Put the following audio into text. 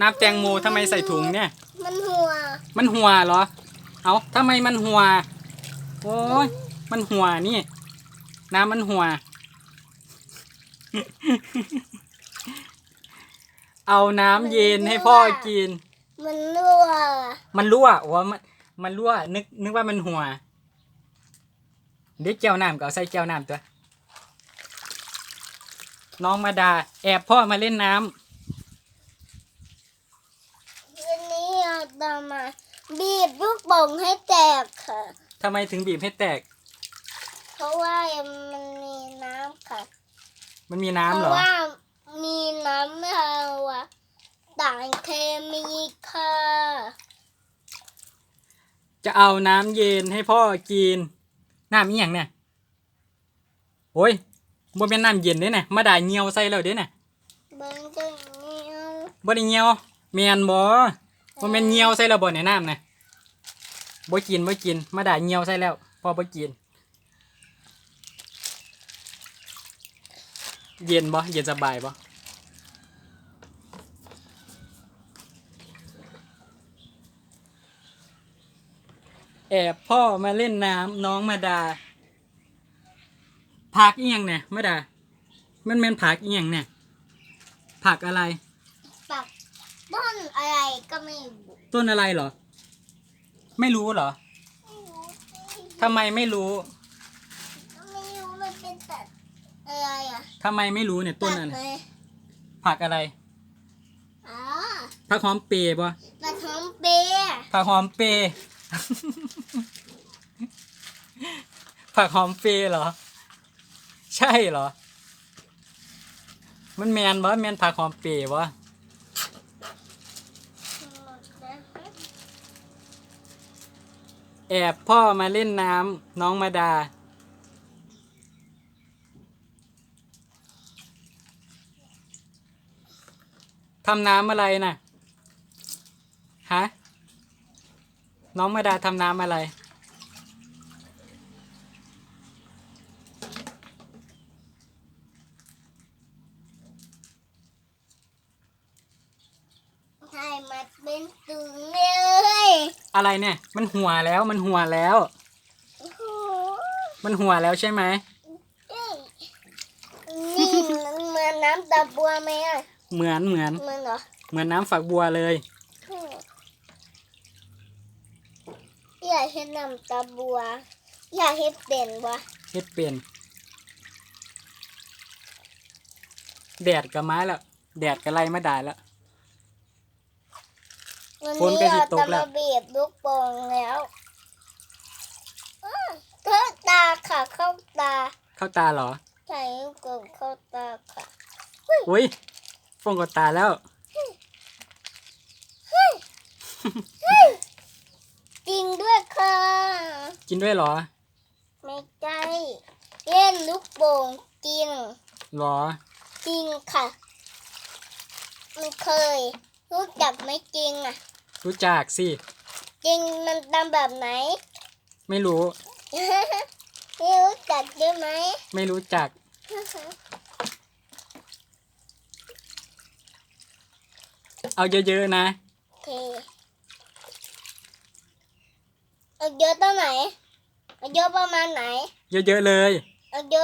น้ำแตงโมทำไมใส่ถุงเนี่ย มันหัว มันหัวเหรอ เอาทำไมมันหัว โอ้ย มันหัวนี่ น้ำมันหัว เอาน้ำเย็นให้พ่อกิน มันรั่วมันรั่วโอ้มันมันรั่ว นึก นึกว่ามันหัว เด็กแก้วน้ำก็เอาใส่แก้วน้ำตัว น้องมาดา แอบพ่อมาเล่นน้ำ วัน นี้เราจะมา บีบลูกโป่งให้แตกค่ะ ทำไมถึงบีบให้แตก เพราะว่ามันมีน้ำค่ะ มันมีเพน้ำเหรราะอ ว่ามีน้ำเราอะต่างเคมีค่ะจะเอาน้ำเย็นให้พ่อกิน น้ำอีหยังเนี่ยโอ้ยบ่เป็นน้ำเย็นเด้เนี่ยมาด่าเงียวใส่แล้วเด้เนี่ยเบิ้งจะเงี้ยวบ่ได้เงียวแม่นบ่ บ่แม่นเงียวใส่แล้วบ่เนี่ยน้ำนะบ่กินบ่กิน มาด่าเงียวใส่แล้วพ่อบ่กิน เย็นบ่เย็นสบายบ่แอบพ่อมาเล่นน้ำน้องมาดาผักอียงเนี่ยมาดามันแม่นผักอียงเนี่ยผักอะไร ต้นอะไรก็ไม่รู้ต้นอะไรเหรอ ไม่รู้เหรอไม่รู้สิทำไมไม่รู้ไม่รู้มันเป็นตัดอะไรอะทำไมไม่รู้เนี่ยต้นตัอะดไรเลยผักอะไร อ๋อผักหอมเปรย์ปะตัดหอมเปรย์ ผักหอมเปรย์ผักหอมเปรย์เหรอ ใช่เหรอ มันแมนบ่แมนผักหอมเปรย์ว แอบพ่อมาเล่นน้ำน้องมาดา ทำน้ำอะไรน่ะ ฮะ น้องมาดาทำน้ำอะไร ให้มันเป็นตึงเลย อะไรเนี่ย มันหัวแล้วมันหัวแล้วโอ้โหมันหัวแล้วใช่ไหมนี่มันเหมือนน้ำตาบัวไหมอะเหมือนเหมือนเหมือนเหรอเหมือนน้ำฝักบัวเลยอยากเห็นน้ำตาบัว อยากเห็นเป็นวะเฮ็ดเป็นแดดกับไม้แล้วแดดกับไรมาได้แล้ววัน ฝนนี้ก็สิเราตจะกแล้วมาบีบลูกโป่งแล้วอ้าวเข้าตาค่ะ เข้าตา เข้าตาเหรอใส่ลูกโป่งเข้าตาค่ะอุ้ยฟงกับตาแล้วจริงด้วยค่ะกินด้วยเหรอ ไม่ใช่เล่นลูกโป่งจริงเหรอ จริงค่ะมันเคย รู้จักไหมจริงอะ รู้จักสิ จริงมันทำแบบไหน ไม่รู้ ไม่รู้จักใช่ไหมไม่รู้จัก เอาเยอะๆนะ โอเคเอาเยอะตัวไหนเอาเยอะประมาณไหน เยอะๆเลย เอาเยอะ